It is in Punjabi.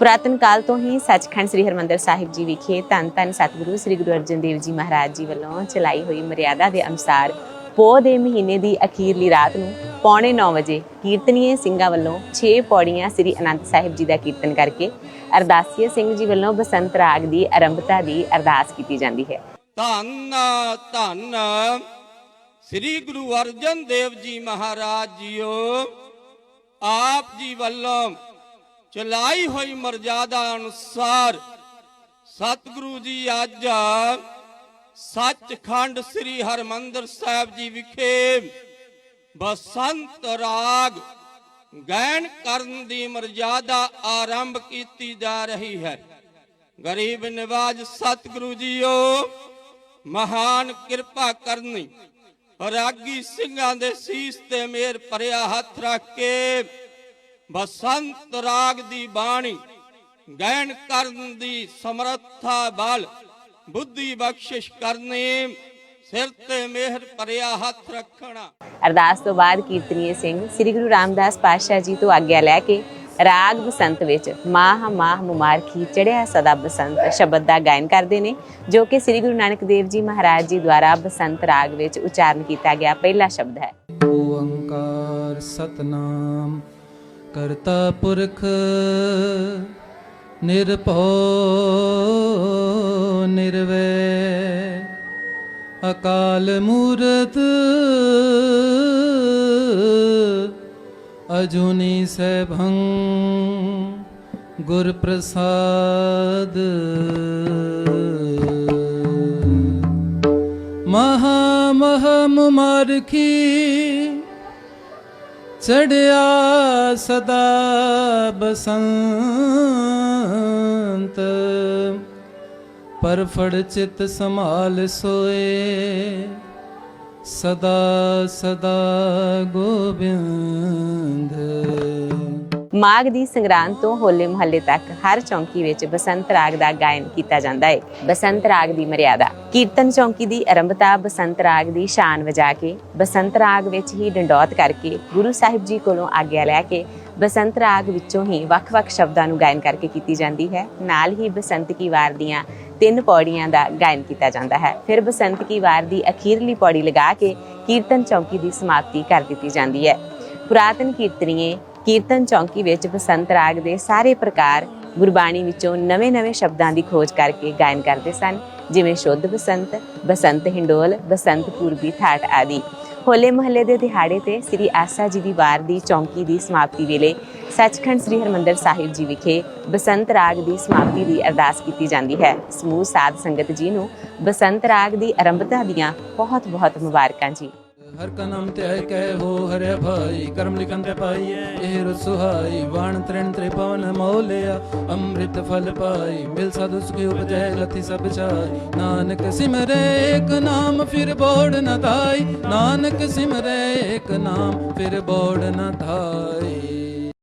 ਪੁਰਾਤਨ ਕਾਲ ਤੋਂ ਹੀ ਸੱਚਖੰਡ ਸ੍ਰੀ ਹਰਮੰਦਰ ਸਾਹਿਬ ਜੀ ਵਿਖੇ ਧੰਨ ਧੰਨ ਸਤਿਗੁਰੂ ਸ੍ਰੀ ਗੁਰੂ ਅਰਜਨ ਦੇਵ ਜੀ ਮਹਾਰਾਜ ਜੀ ਵੱਲੋਂ ਚਲਾਈ ਹੋਈ ਮਰਿਆਦਾ ਦੇ ਅਨੁਸਾਰ ਪੋਹ ਦੇ ਮਹੀਨੇ ਦੀ ਅਖੀਰਲੀ ਰਾਤ ਨੂੰ ਪੌਣੇ 9 ਵਜੇ ਕੀਰਤਨੀਏ ਸਿੰਘਾਂ ਵੱਲੋਂ 6 ਪੌੜੀਆਂ ਸ੍ਰੀ ਅਨੰਤ ਸਾਹਿਬ ਜੀ ਦਾ ਕੀਰਤਨ ਕਰਕੇ ਅਰਦਾਸੀਏ ਸਿੰਘ ਜੀ ਵੱਲੋਂ ਬਸੰਤ ਰਾਗ ਦੀ ਆਰੰਭਤਾ ਦੀ ਅਰਦਾਸ ਕੀਤੀ ਜਾਂਦੀ ਹੈ। ਧੰਨ ਧੰਨ ਸ੍ਰੀ ਗੁਰੂ ਅਰਜਨ ਦੇਵ ਜੀ ਮਹਾਰਾਜ ਜੀਓ, ਆਪ ਜੀ ਵੱਲੋਂ ਚਲਾਈ ਹੋਈ ਮਰਜ਼ਾਦਾ ਅਨੁਸਾਰ, ਸਤਿਗੁਰੂ ਜੀ ਅੱਜ ਸੱਚਖੰਡ ਸ੍ਰੀ ਹਰਮੰਦਰ ਸਾਹਿਬ ਜੀ ਵਿਖੇ ਬਸੰਤ ਰਾਗ ਗਾਇਨ ਕਰਨ ਦੀ ਮਰਜ਼ਾਦਾ ਆਰੰਭ ਕੀਤੀ ਜਾ ਰਹੀ ਹੈ। ਗਰੀਬ ਨਿਵਾਜ ਸਤਿਗੁਰੂ ਜੀਓ, ਮਹਾਨ ਕਿਰਪਾ ਕਰਨੀ। ਰਾਗੀ ਸਿੰਘਾਂ ਦੇ ਸੀਸ ਤੇ ਮੇਰ ਭਰਿਆ ਹੱਥ ਰੱਖ ਕੇ ਬਸੰਤ ਰਾਗ ਦੀ ਬਾਣੀ ਗਾਇਨ ਕਰਨ ਦੀ ਸਮਰੱਥਾ ਬਲ ਬੁੱਧੀ ਬਖਸ਼ਿਸ਼ ਕਰਨੀ ਸਿਰ ਤੇ ਮਿਹਰ ਭਰਿਆ ਹੱਥ ਰੱਖਣਾ। ਅਰਦਾਸ ਤੋਂ ਬਾਅਦ ਕੀਰਤਨੀਏ ਸਿੰਘ ਸ੍ਰੀ ਗੁਰੂ ਰਾਮਦਾਸ ਪਾਤਸ਼ਾਹ ਜੀ ਤੋਂ ਆਗਿਆ ਲੈ ਕੇ ਰਾਗ ਬਸੰਤ ਵਿੱਚ ਮਾਹ ਮਾਹ ਮੁਮਾਰਖੀ ਚੜਿਆ ਸਦਾ ਬਸੰਤ ਸ਼ਬਦ ਦਾ ਗਾਇਨ ਕਰਦੇ ਨੇ ਜੋ ਕਿ ਸ੍ਰੀ ਗੁਰੂ ਨਾਨਕ ਦੇਵ ਜੀ ਮਹਾਰਾਜ ਜੀ ਦੁਆਰਾ ਬਸੰਤ ਰਾਗ ਵਿੱਚ ਉਚਾਰਨ ਕੀਤਾ ਗਿਆ ਪਹਿਲਾ ਸ਼ਬਦ ਹੈ। ਓੰਕਾਰ ਸਤਨਾਮ। ਕਰਤਾ ਪੁਰਖ ਨਿਰਭਉ ਨਿਰਵੈ। ਅਕਾਲ ਮੂਰਤ ਅਜੂਨੀ ਸੈਭੰ ਗੁਰ ਪ੍ਰਸਾਦ। ਮਹਾ ਮਹਾ ਮੁਮਾਰਖੀ ਚੜਿਆ ਸਦਾ ਬਸੰਤ। ਪਰਫੜ ਚਿਤ ਸੰਭਾਲ ਸੋਏ ਸਦਾ ਸਦਾ ਗੋਬਿੰਦ। ਮਾਘ ਦੀ ਸੰਗਰਾਂਦ ਤੋਂ ਹੋਲੇ ਮਹੱਲੇ ਤੱਕ ਹਰ ਚੌਂਕੀ ਵਿੱਚ ਬਸੰਤ ਰਾਗ ਦਾ ਗਾਇਨ ਕੀਤਾ ਜਾਂਦਾ ਹੈ ਬਸੰਤ ਰਾਗ ਦੀ ਮਰਿਆਦਾ। ਕੀਰਤਨ ਚੌਂਕੀ ਦੀ ਆਰੰਭਤਾ ਬਸੰਤ ਰਾਗ ਦੀ ਸ਼ਾਨ ਵਜਾ ਕੇ, ਬਸੰਤ ਰਾਗ ਵਿੱਚ ਹੀ ਡੰਡੌਤ ਕਰਕੇ ਗੁਰੂ ਸਾਹਿਬ ਜੀ ਕੋਲੋਂ ਆਗਿਆ ਲੈ ਕੇ ਬਸੰਤ ਰਾਗ ਵਿੱਚੋਂ ਹੀ ਵੱਖ-ਵੱਖ ਸ਼ਬਦਾਂ ਨੂੰ ਗਾਇਨ ਕਰਕੇ ਕੀਤੀ ਜਾਂਦੀ ਹੈ। ਨਾਲ ਹੀ ਬਸੰਤ ਕੀ ਵਾਰ ਦੀਆਂ ਤਿੰਨ ਪੌੜੀਆਂ ਦਾ ਗਾਇਨ ਕੀਤਾ ਜਾਂਦਾ ਹੈ। ਫਿਰ ਬਸੰਤ ਕੀ ਵਾਰ ਦੀ ਅਖੀਰਲੀ ਪੌੜੀ ਲਗਾ ਕੇ ਕੀਰਤਨ ਚੌਂਕੀ ਦੀ ਸਮਾਪਤੀ ਕਰ ਦਿੱਤੀ ਜਾਂਦੀ ਹੈ। ਪੁਰਾਤਨ ਕੀਰਤਨੀਏ ਕੀਰਤਨ ਚੌਂਕੀ ਵਿੱਚ ਬਸੰਤ ਰਾਗ ਦੇ ਸਾਰੇ ਪ੍ਰਕਾਰ ਗੁਰਬਾਣੀ ਵਿੱਚੋਂ ਨਵੇਂ-ਨਵੇਂ ਸ਼ਬਦਾਂ ਦੀ ਖੋਜ ਕਰਕੇ ਗਾਇਨ ਕਰਦੇ ਸਨ, ਜਿਵੇਂ ਸ਼ੁੱਧ ਬਸੰਤ ਬਸੰਤ ਹਿੰਡੋਲ, ਬਸੰਤ ਪੂਰਬੀ ਥਾਟ ਆਦਿ। ਹੋਲੇ ਮਹੱਲੇ ਦੇ ਦਿਹਾੜੇ ਤੇ ਸ੍ਰੀ ਆਸਾ ਜੀ ਦੀ ਵਾਰ ਦੀ ਚੌਂਕੀ ਦੀ ਸਮਾਪਤੀ ਵੇਲੇ ਸੱਚਖੰਡ ਸ੍ਰੀ ਹਰਮੰਦਰ ਸਾਹਿਬ ਜੀ ਵਿਖੇ ਬਸੰਤ ਰਾਗ ਦੀ ਸਮਾਪਤੀ ਦੀ ਅਰਦਾਸ ਕੀਤੀ ਜਾਂਦੀ ਹੈ। ਸਮੂਹ ਸਾਧ ਸੰਗਤ ਜੀ ਨੂੰ ਬਸੰਤ ਰਾਗ ਦੀ ਆਰੰਭਤਾ ਦੀਆਂ ਬਹੁਤ-ਬਹੁਤ ਮੁਬਾਰਕਾਂ ਜੀ। ਹਰ ਕਾ ਨਾਮ ਤੇ ਹੈ, ਕਹਿ ਹੋ ਹਰਿ ਭਾਈ, ਕਰਮ ਲਿਖਨ ਤੇ ਪਾਈਏ ਇਹ ਰੁ ਸੁਹਾਈ, ਵਾਣ ਤ੍ਰਿਣ ਤ੍ਰਿਪਵਨ ਮੋਲਿਆ। ਅੰਮ੍ਰਿਤ ਫਲ ਪਾਈ, ਮਿਲ ਸਾਧੂ ਸੁਖੀ ਉਪਜੈ ਲਥੀ ਸਭ ਚਾਈ ਨਾਨਕ ਸਿਮਰੇ, ਏਕ ਨਾਮ ਫਿਰ ਬੋੜ ਨ ਧਾਈ। ਨਾਨਕ ਸਿਮਰੇ, ਏਕ ਨਾਮ ਫਿਰ ਬੋੜ ਨ ਧਾਈ।